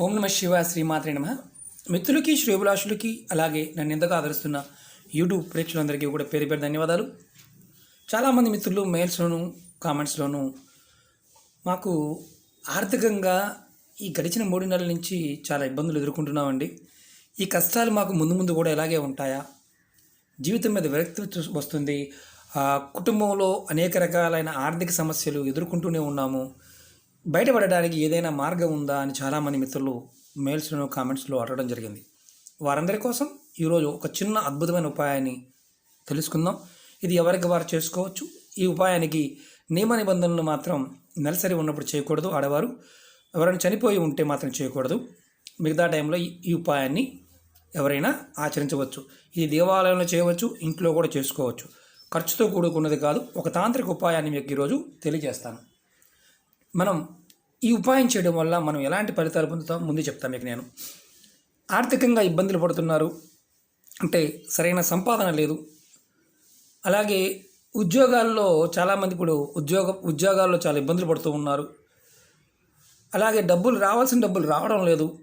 ఓం నమ శివ శ్రీమాత్రే నమ. మిత్రులకి శ్రేభిలాషులకి అలాగే నన్ను ఎంతగా ఆదరిస్తున్న యూట్యూబ్ ప్రేక్షకులందరికీ కూడా పేరు పేరు ధన్యవాదాలు. చాలామంది మిత్రులు మెయిల్స్లోను కామెంట్స్లోను మాకు ఆర్థికంగా ఈ గడిచిన మూడు నెలల నుంచి చాలా ఇబ్బందులు ఎదుర్కొంటున్నామండి. ఈ కష్టాలు మాకు ముందు ముందు కూడా ఇలాగే ఉంటాయా? జీవితం మీద విరక్తి చూ- వస్తుంది. ఆ, కుటుంబంలో అనేక రకాలైన ఆర్థిక సమస్యలు ఎదుర్కొంటూనే ఉన్నాము. బయటపడడానికి ఏదైనా మార్గం ఉందా అని చాలామంది మిత్రులు మెయిల్స్లో కామెంట్స్లో అడగడం జరిగింది. వారందరి కోసం ఈరోజు ఒక చిన్న అద్భుతమైన ఉపాయాన్ని తెలుసుకుందాం. ఇది ఎవరికి వారు చేసుకోవచ్చు? ఈ ఉపాయానికి నియమ నిబంధనలు మాత్రం నెలసరి ఉన్నప్పుడు చేయకూడదు. ఆడవారు ఎవరైనా చనిపోయి ఉంటే మాత్రం చేయకూడదు. మిగతా టైంలో ఈ- ఉపాయాన్ని ఎవరైనా ఆచరించవచ్చు. ఇది దేవాలయంలో చేయవచ్చు ఇంట్లో కూడా చేసుకోవచ్చు. ఖర్చుతో కూడుకున్నది కాదు ఒక తాంత్రిక ఉపాయాన్ని మీకు ఈరోజు తెలియజేస్తాను. మనం ఈ ఉపాయం చేయడం వల్ల మనం ఎలాంటి ఫలితాలు పొందుతాం? ముందు చెప్తాను మీకు నేను. ఆర్థికంగా ఇబ్బందులు పడుతున్నారు. అంటే సరైన సంపాదన లేదు. అలాగే ఉద్యోగాల్లో చాలామంది ఇప్పుడు ఉద్యోగ ఉద్యోగాల్లో చాలా ఇబ్బందులు పడుతూ ఉన్నారు. అలాగే డబ్బులు రావాల్సిన డబ్బులు రావడం లేదు.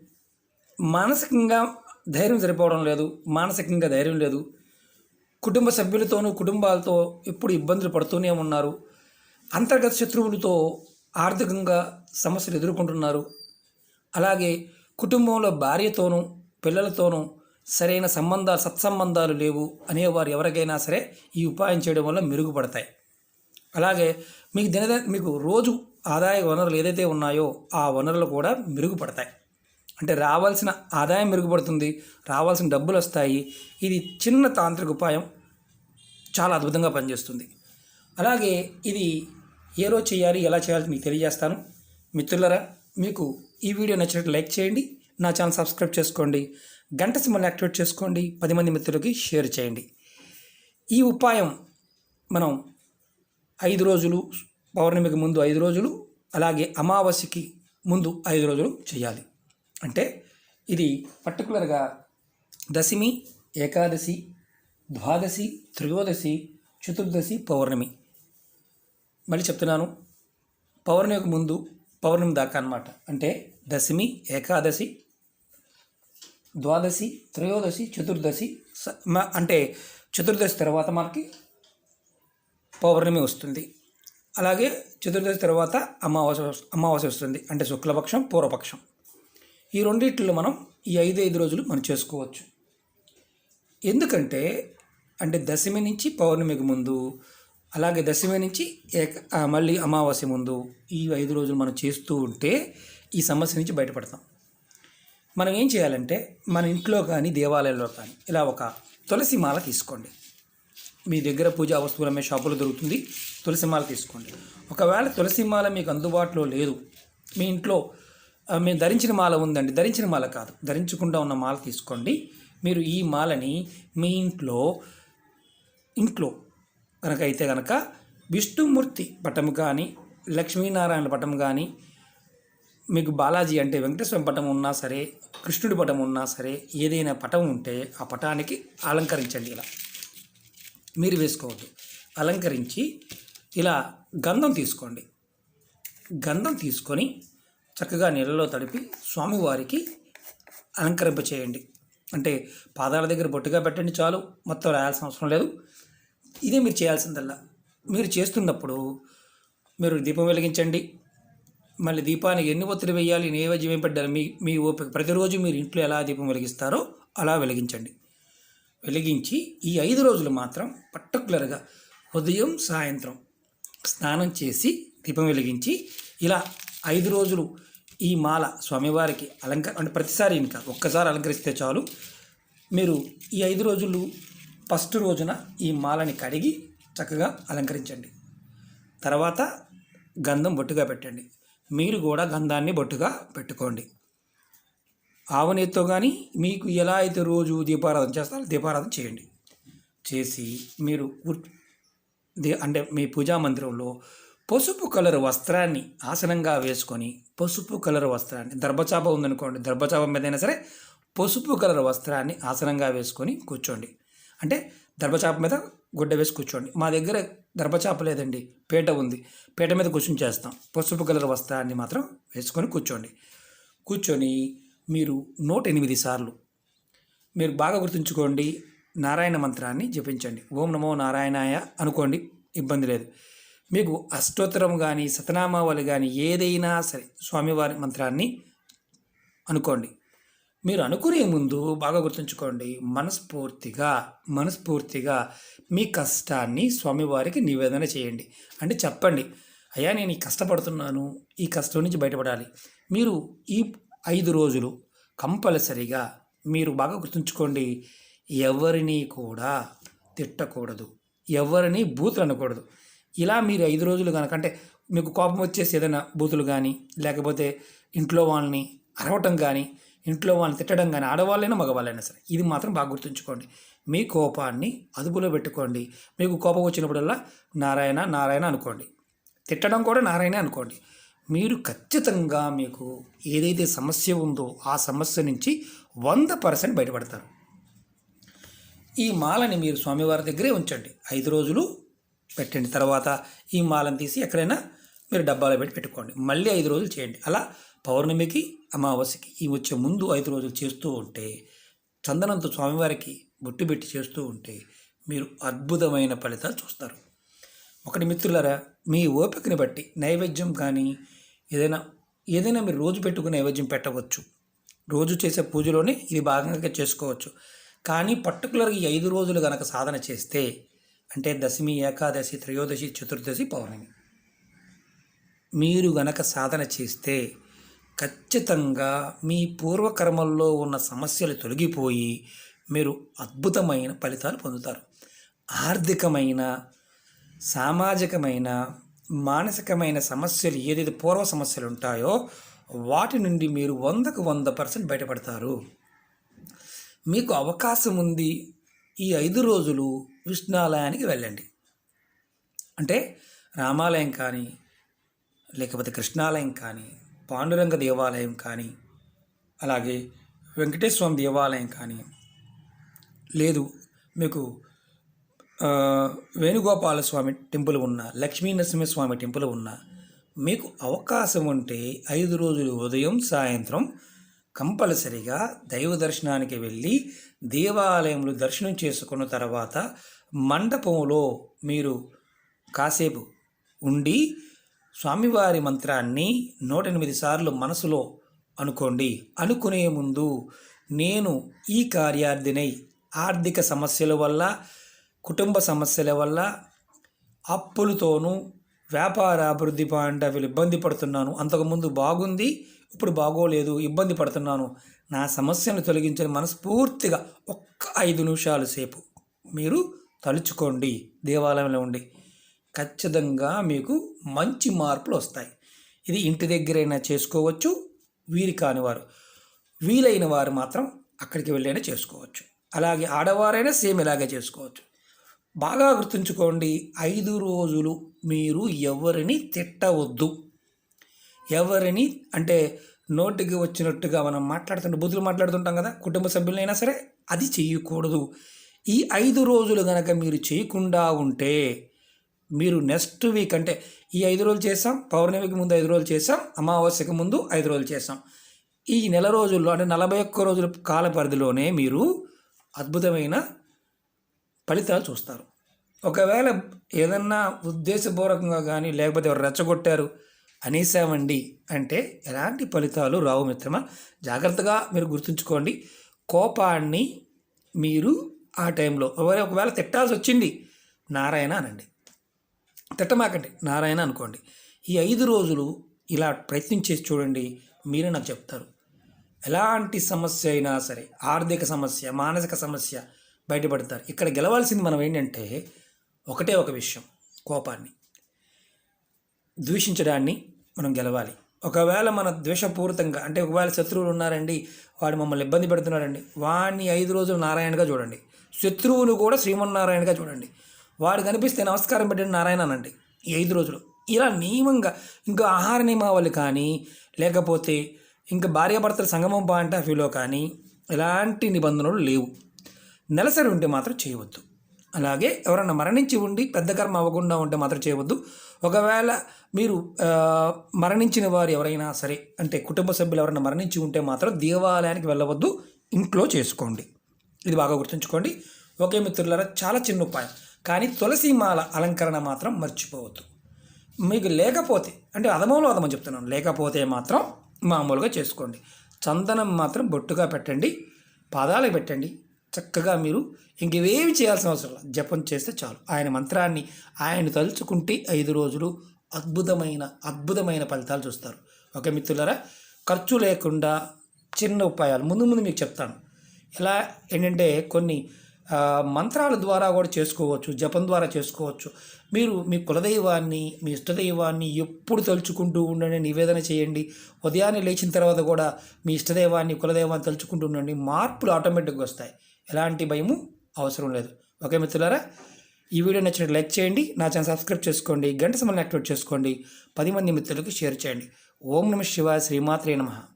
మానసికంగా ధైర్యం సరిపోవడం లేదు. మానసికంగా ధైర్యం లేదు. కుటుంబ సభ్యులతోనూ కుటుంబాలతో ఎప్పుడు ఇబ్బందులు పడుతూనే ఉన్నారు. అంతర్గత శత్రువులతో ఆర్థికంగా సమస్యలు ఎదుర్కొంటున్నారు. అలాగే కుటుంబంలో భార్యతోనూ పిల్లలతోనూ సరైన సంబంధాలు సత్సంబంధాలు లేవు అనేవారు ఎవరికైనా సరే ఈ ఉపాయం చేయడం వల్ల మెరుగుపడతాయి. అలాగే మీకు దిన మీకు రోజు ఆదాయ వనరులు ఏదైతే ఉన్నాయో ఆ వనరులు కూడా మెరుగుపడతాయి. అంటే రావాల్సిన ఆదాయం మెరుగుపడుతుంది రావాల్సిన డబ్బులు వస్తాయి. ఇది చిన్న తాంత్రిక ఉపాయం చాలా అద్భుతంగా పనిచేస్తుంది. అలాగే ఇది ఏ రోజు చేయాలి ఎలా చేయాలి మీకు తెలియజేస్తాను. మిత్రులరా మీకు ఈ వీడియో నచ్చినట్టు లైక్ చేయండి నా ఛానల్ సబ్స్క్రైబ్ చేసుకోండి గంట సింబల్ని యాక్టివేట్ చేసుకోండి పది మంది మిత్రులకి షేర్ చేయండి. ఈ ఉపాయం మనం ఐదు రోజులు పౌర్ణమికి ముందు ఐదు రోజులు అలాగే అమావాస్యకి ముందు ఐదు రోజులు చేయాలి. అంటే ఇది పర్టికులర్గా దశమి ఏకాదశి ద్వాదశి త్రయోదశి చతుర్దశి పౌర్ణమి. మళ్ళీ చెప్తున్నాను. పౌర్ణమికి ముందు పౌర్ణమి దాకా అన్నమాట. అంటే దశమి ఏకాదశి ద్వాదశి త్రయోదశి చతుర్దశి స- మ- అంటే చతుర్దశి తర్వాత మనకి పౌర్ణమి వస్తుంది. అలాగే చతుర్దశి తర్వాత అమావాస్య అమావాస్య వస్తుంది. అంటే శుక్లపక్షం పూర్వపక్షం. ఈ రెండిట్లో మనం ఈ ఐదు ఐదు రోజులు మనం చేసుకోవచ్చు. ఎందుకంటే అంటే దశమి నుంచి పౌర్ణమికి ముందు అలాగే దశమి నుంచి ఏక మళ్ళీ అమావాస్య ముందు ఈ ఐదు రోజులు మనం చేస్తూ ఉంటే ఈ సమస్య నుంచి బయటపడతాం. మనం ఏం చేయాలంటే మన ఇంట్లో కానీ దేవాలయంలో కానీ ఇలా ఒక తులసి మాల తీసుకోండి. మీ దగ్గర పూజా వస్తువులు అమ్మే షాపులో దొరుకుతుంది తులసి మాల తీసుకోండి. ఒకవేళ తులసి మాల మీకు అందుబాటులో లేదు మీ ఇంట్లో మేము ధరించిన మాల ఉందండి ధరించిన మాల కాదు ధరించకుండా ఉన్న మాల తీసుకోండి. మీరు ఈ మాలని మీ ఇంట్లో ఇంట్లో కనుక అయితే కనుక విష్ణుమూర్తి పటం కానీ లక్ష్మీనారాయణ పటం కానీ మీకు బాలాజీ అంటే వెంకటేశ్వర పటం ఉన్నా సరే కృష్ణుడి పటం ఉన్నా సరే ఏదైనా పటం ఉంటే ఆ పటానికి అలంకరించండి ఇలా. మీరు వేసుకోవద్దు. అలంకరించి ఇలా గంధం తీసుకోండి. గంధం తీసుకొని చక్కగా నీళ్ళలో తడిపి స్వామివారికి అలంకరింప చేయండి అంటే పాదాల దగ్గర బొట్టుగా పెట్టండి చాలు. మొత్తం రాయాల్సిన అవసరం లేదు. ఇదే మీరు చేయాల్సిందల్లా. మీరు చేస్తున్నప్పుడు మీరు దీపం వెలిగించండి. మళ్ళీ దీపానికి ఎన్ని ఒత్తిడి వేయాలి నైవేద్యం ఏం పెట్టాలి మీ మీ ఓపిక. ప్రతిరోజు మీరు ఇంట్లో ఎలా దీపం వెలిగిస్తారో అలా వెలిగించండి. వెలిగించి ఈ ఐదు రోజులు మాత్రం పర్టికులర్గా ఉదయం సాయంత్రం స్నానం చేసి దీపం వెలిగించి ఇలా ఐదు రోజులు ఈ మాల స్వామివారికి అలంక అంటే ప్రతిసారి ఇంకా ఒక్కసారి అలంకరిస్తే చాలు. మీరు ఈ ఐదు రోజులు ఫస్ట్ రోజున ఈ మాలని కడిగి చక్కగా అలంకరించండి. తర్వాత గంధం బొట్టుగా పెట్టండి. మీరు కూడా గంధాన్ని బొట్టుగా పెట్టుకోండి. ఆవనేతో కానీ మీకు ఎలా అయితే రోజు దీపారాధన చేస్తారో దీపారాధన చేయండి. చేసి మీరు అంటే మీ పూజా మందిరంలో పసుపు కలర్ వస్త్రాన్ని ఆసనంగా వేసుకొని పసుపు కలర్ వస్త్రాన్ని దర్భచాప ఉందనుకోండి దర్భచాప మీదైనా సరే పసుపు కలర్ వస్త్రాన్ని ఆసనంగా వేసుకొని కూర్చోండి. అంటే దర్భచాప మీద గుడ్డ వేసి కూర్చోండి. మా దగ్గర దర్భచాప లేదండి. పీట ఉంది. పీట మీద కూర్చొని చేస్తాం. పసుపు కలర్ వస్త్రాన్ని మాత్రం వేసుకొని కూర్చోండి. కూర్చొని మీరు నూట ఎనిమిది సార్లు మీరు బాగా గుర్తుంచుకోండి. నారాయణ మంత్రాన్ని జపించండి. ఓం నమో నారాయణాయ అనుకోండి. ఇబ్బంది లేదు. మీకు అష్టోత్తరం కానీ సతనామావళి కానీ ఏదైనా సరే స్వామివారి మంత్రాన్ని అనుకోండి. మీరు అనుకునే ముందు బాగా గుర్తుంచుకోండి మనస్ఫూర్తిగా మనస్ఫూర్తిగా మీ కష్టాన్ని స్వామివారికి నివేదన చేయండి. అంటే చెప్పండి అయ్యా నేను ఈ కష్టపడుతున్నాను ఈ కష్టం నుంచి బయటపడాలి. మీరు ఈ ఐదు రోజులు కంపల్సరిగా మీరు బాగా గుర్తుంచుకోండి ఎవరిని కూడా తిట్టకూడదు ఎవరిని బూతులు అనకూడదు. ఇలా మీరు ఐదు రోజులు కనుక అంటే మీకు కోపం వచ్చేసి ఏదైనా బూతులు కానీ లేకపోతే ఇంట్లో వాళ్ళని అరవటం కానీ ఇంట్లో వాళ్ళని తిట్టడం కానీ ఆడవాళ్ళైనా మగవాళ్ళైనా సరే ఇది మాత్రం బాగా గుర్తుంచుకోండి. మీ కోపాన్ని అదుపులో పెట్టుకోండి. మీకు కోపం వచ్చినప్పుడల్లా నారాయణ నారాయణ అనుకోండి. తిట్టడం కూడా నారాయణ అనుకోండి. మీరు ఖచ్చితంగా మీకు ఏదైతే సమస్య ఉందో ఆ సమస్య నుంచి వంద పర్సెంట్ బయటపడతారు. ఈ మాలని మీరు స్వామివారి దగ్గరే ఉంచండి. ఐదు రోజులు పెట్టండి. తర్వాత ఈ మాలను తీసి ఎక్కడైనా మీరు డబ్బాలో పెట్టి పెట్టుకోండి. మళ్ళీ ఐదు రోజులు చేయండి. అలా పౌర్ణమికి అమావాస్యకి ఈ వచ్చే ముందు ఐదు రోజులు చేస్తూ ఉంటే చందనంతో స్వామివారికి బొట్టు పెట్టి చేస్తూ ఉంటే మీరు అద్భుతమైన ఫలితాలు చూస్తారు. ఒకటి మిత్రులారా మీ ఓపికని బట్టి నైవేద్యం కానీ ఏదైనా ఏదైనా మీరు రోజు పెట్టుకుని నైవేద్యం పెట్టవచ్చు. రోజు చేసే పూజలోనే ఇది భాగంగా చేసుకోవచ్చు. కానీ పర్టికులర్గా ఈ ఐదు రోజులు కనుక సాధన చేస్తే అంటే దశమి ఏకాదశి త్రయోదశి చతుర్దశి పౌర్ణమి. మీరు గనక సాధన చేస్తే ఖచ్చితంగా మీ పూర్వకర్మల్లో ఉన్న సమస్యలు తొలగిపోయి మీరు అద్భుతమైన ఫలితాలు పొందుతారు. ఆర్థికమైన సామాజికమైన మానసికమైన సమస్యలు ఏదైతే పూర్వ సమస్యలు ఉంటాయో వాటి నుండి మీరు వందకు వంద పర్సెంట్ బయటపడతారు. మీకు అవకాశం ఉంది ఈ ఐదు రోజులు విష్ణాలయానికి వెళ్ళండి. అంటే రామాలయం కానీ లేకపోతే కృష్ణాలయం కానీ పాండురంగ దేవాలయం కానీ అలాగే వెంకటేశ్వర స్వామి దేవాలయం కానీ లేదు. మీకు వేణుగోపాల స్వామి టెంపుల్ ఉన్న లక్ష్మీ నరసింహస్వామి టెంపుల్ ఉన్న మీకు అవకాశం ఉంటే ఐదు రోజులు ఉదయం సాయంత్రం కంపల్సరిగా దైవ దర్శనానికి వెళ్ళి దేవాలయంలో దర్శనం చేసుకున్న తర్వాత మండపంలో మీరు కాసేపు ఉండి స్వామివారి మంత్రాన్ని నూట ఎనిమిది సార్లు మనసులో అనుకోండి. అనుకునే ముందు నేను ఈ కార్యార్థినై ఆర్థిక సమస్యల వల్ల కుటుంబ సమస్యల వల్ల అప్పులతోనూ వ్యాపార అభివృద్ధి పాయింట్ వీళ్ళు ఇబ్బంది పడుతున్నాను. అంతకుముందు బాగుంది ఇప్పుడు బాగోలేదు ఇబ్బంది పడుతున్నాను. నా సమస్యను తొలగించని మనస్ఫూర్తిగా ఒక్క ఐదు నిమిషాల సేపు మీరు తలుచుకోండి. దేవాలయంలో ఉండి ఖచ్చితంగా మీకు మంచి మార్పులు వస్తాయి. ఇది ఇంటి దగ్గరైనా చేసుకోవచ్చు వీరి కాని వారు వీలైన వారు మాత్రం అక్కడికి వెళ్ళైనా చేసుకోవచ్చు. అలాగే ఆడవారైనా సేమ్ ఇలాగే చేసుకోవచ్చు. బాగా గుర్తుంచుకోండి ఐదు రోజులు మీరు ఎవరిని తిట్టవద్దు. ఎవరిని అంటే నోటికి వచ్చినట్టుగా మనం మాట్లాడుతుంటే బుద్ధులు మాట్లాడుతుంటాం కదా కుటుంబ సభ్యులైనా సరే అది చేయకూడదు ఈ ఐదు రోజులు కనుక మీరు చేయకుండా ఉంటే మీరు నెక్స్ట్ వీక్ అంటే ఈ ఐదు రోజులు చేసాం పౌర్ణమికి ముందు ఐదు రోజులు చేసాం అమావాస్యకి ముందు ఐదు రోజులు చేసాం ఈ నెల రోజుల్లో అంటే నలభై ఒక్క రోజుల కాల పరిధిలోనే మీరు అద్భుతమైన ఫలితాలు చూస్తారు. ఒకవేళ ఏదన్నా ఉద్దేశపూర్వకంగా కానీ లేకపోతే ఎవరు రెచ్చగొట్టారు అనేసామండి అంటే ఎలాంటి ఫలితాలు రావు మిత్రమా? జాగ్రత్తగా మీరు గుర్తుంచుకోండి. కోపాన్ని మీరు ఆ టైంలో ఒకవేళ ఒకవేళ తిట్టాల్సి వచ్చింది నారాయణ అనండి. తిట్టమాకండి. నారాయణ అనుకోండి. ఈ ఐదు రోజులు ఇలా ప్రయత్నం చేసి చూడండి మీరే నాకు చెప్తారు. ఎలాంటి సమస్య అయినా సరే ఆర్థిక సమస్య మానసిక సమస్య బయటపడతారు. ఇక్కడ గెలవాల్సింది మనం ఏంటంటే ఒకటే ఒక విషయం కోపాన్ని. ద్వేషించడాన్ని మనం గెలవాలి. ఒకవేళ మన ద్వేషపూరితంగా అంటే ఒకవేళ శత్రువులు ఉన్నారండి వాడు మమ్మల్ని ఇబ్బంది పెడుతున్నాడండి వాడిని ఐదు రోజులు నారాయణగా చూడండి. శత్రువును కూడా శ్రీమన్నారాయణగా చూడండి. వాడు కనిపిస్తే నమస్కారం పెట్టండి నారాయణ అనండి. ఈ ఐదు రోజులు. ఇలా నియమంగా ఇంకా ఆహార నియమావళి కానీ లేకపోతే ఇంకా భార్యాభర్తల సంగమం పాయింట్ ఆఫ్ వ్యూలో కానీ ఎలాంటి నిబంధనలు లేవు. నెలసరి ఉంటే మాత్రం చేయవద్దు. అలాగే ఎవరైనా మరణించి ఉండి పెద్ద కర్మ అవ్వకుండా ఉంటే మాత్రం చేయవద్దు. ఒకవేళ మీరు మరణించిన వారు ఎవరైనా సరే అంటే కుటుంబ సభ్యులు ఎవరైనా మరణించి ఉంటే మాత్రం దేవాలయానికి వెళ్ళవద్దు. ఇంట్లో చేసుకోండి. ఇది బాగా గుర్తుంచుకోండి. ఓకే మిత్రులారా చాలా చిన్న ఉపాయం. కానీ తులసి మాల అలంకరణ మాత్రం మర్చిపోవద్దు. మీకు లేకపోతే అంటే అదమంలో అదమని చెప్తున్నాను లేకపోతే మాత్రం మామూలుగా చేసుకోండి. చందనం మాత్రం బొట్టుగా పెట్టండి పాదాలకు పెట్టండి చక్కగా మీరు ఇంకేవేమి చేయాల్సిన అవసరం లేదు. జపం చేస్తే చాలు. ఆయన మంత్రాన్ని ఆయన తలుచుకుంటే ఐదు రోజులు అద్భుతమైన అద్భుతమైన ఫలితాలు చూస్తారు. ఓకే మిత్రులరా ఖర్చు లేకుండా చిన్న ఉపాయాలు. ముందు ముందు మీకు చెప్తాను. ఎలా ఏంటంటే కొన్ని మంత్రాల ద్వారా కూడా చేసుకోవచ్చు జపం ద్వారా చేసుకోవచ్చు. మీరు మీ కులదైవాన్ని మీ ఇష్టదైవాన్ని ఎప్పుడు తలుచుకుంటూ ఉండండి నివేదన చేయండి. ఉదయాన్నే లేచిన తర్వాత కూడా మీ ఇష్టదైవాన్ని కులదైవాన్ని తలుచుకుంటూ ఉండండి. మార్పులు ఆటోమేటిక్గా వస్తాయి. ఎలాంటి భయము అవసరం లేదు. ఓకే మిత్రులారా? ఈ వీడియో నచ్చినట్టు లైక్ చేయండి. నా ఛానల్ సబ్స్క్రైబ్ చేసుకోండి. గంట సమయాన్ని యాక్టివేట్ చేసుకోండి. పది మంది మిత్రులకు షేర్ చేయండి. ఓం నమ శివ శ్రీమాత్రే నమః.